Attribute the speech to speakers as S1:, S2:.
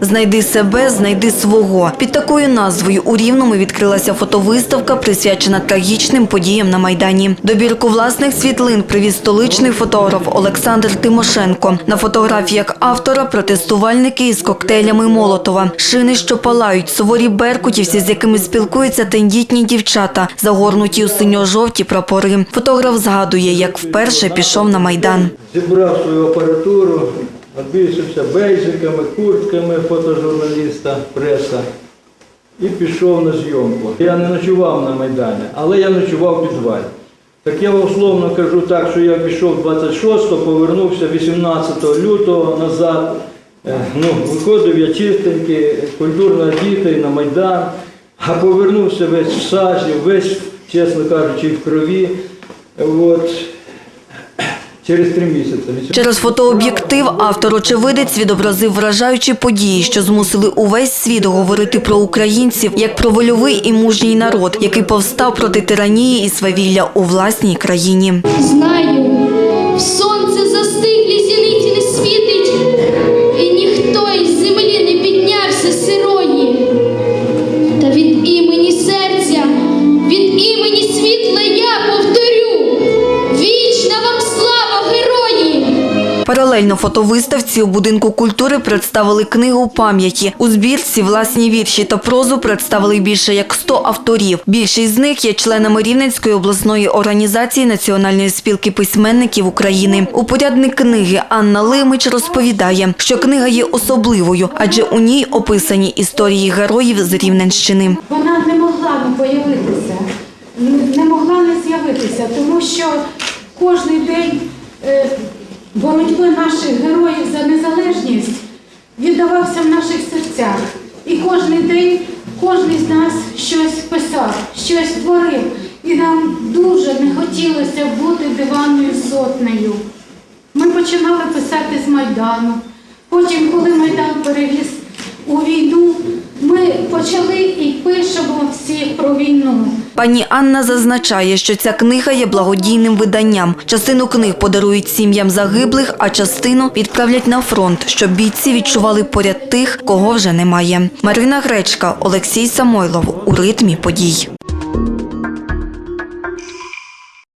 S1: Знайди себе, знайди свого. Під такою назвою у Рівному відкрилася фотовиставка, присвячена трагічним подіям на Майдані. Добірку власних світлин привіз столичний фотограф Олександр Тимошенко. На фотографіях автора протестувальники із коктейлями Молотова, шини, що палають, суворі беркутівці, з якими спілкуються тендітні дівчата, загорнуті у синьо-жовті прапори. Фотограф згадує, як вперше пішов на Майдан.
S2: Зібрав свою апаратуру, обвісився бейджиками, куртками фотожурналіста, преса і пішов на зйомку. Я не ночував на Майдані, але я ночував в підвалі. Так я условно кажу так, що я пішов 26-го, повернувся 18 лютого назад. Е, Ну, виходив я чистенький, культурно одітий на Майдан, а повернувся весь в сажі, весь, чесно кажучи, в крові. От, через три місяці.
S1: Через фотооб'єктив автор-очевидець відобразив вражаючі події, що змусили увесь світ говорити про українців як про вольовий і мужній народ, який повстав проти тиранії і свавілля у власній країні.
S3: Знаю,
S1: Паралельно фотовиставці у будинку культури представили книгу пам'яті. У збірці власні вірші та прозу представили більше як 100 авторів. Більшість з них є членами Рівненської обласної організації Національної спілки письменників України. Упорядник книги Анна Лимич розповідає, що книга є особливою, адже у ній описані історії героїв з Рівненщини.
S4: Вона не могла не появитися, не могла не з'явитися, тому що кожен день е, боротьби наших героїв за незалежність віддавався в наших серцях. І кожен день кожен з нас щось писав, щось творив. І нам дуже не хотілося бути диванною сотнею. Ми починали писати з Майдану. Потім, коли Майдан перевіз у війну, ми почали і пишемо.
S1: Пані Анна зазначає, що ця книга є благодійним виданням. Частину книг подарують сім'ям загиблих, а частину відправлять на фронт, щоб бійці відчували поряд тих, кого вже немає. Марина Гречка, Олексій Самойлов у ритмі подій.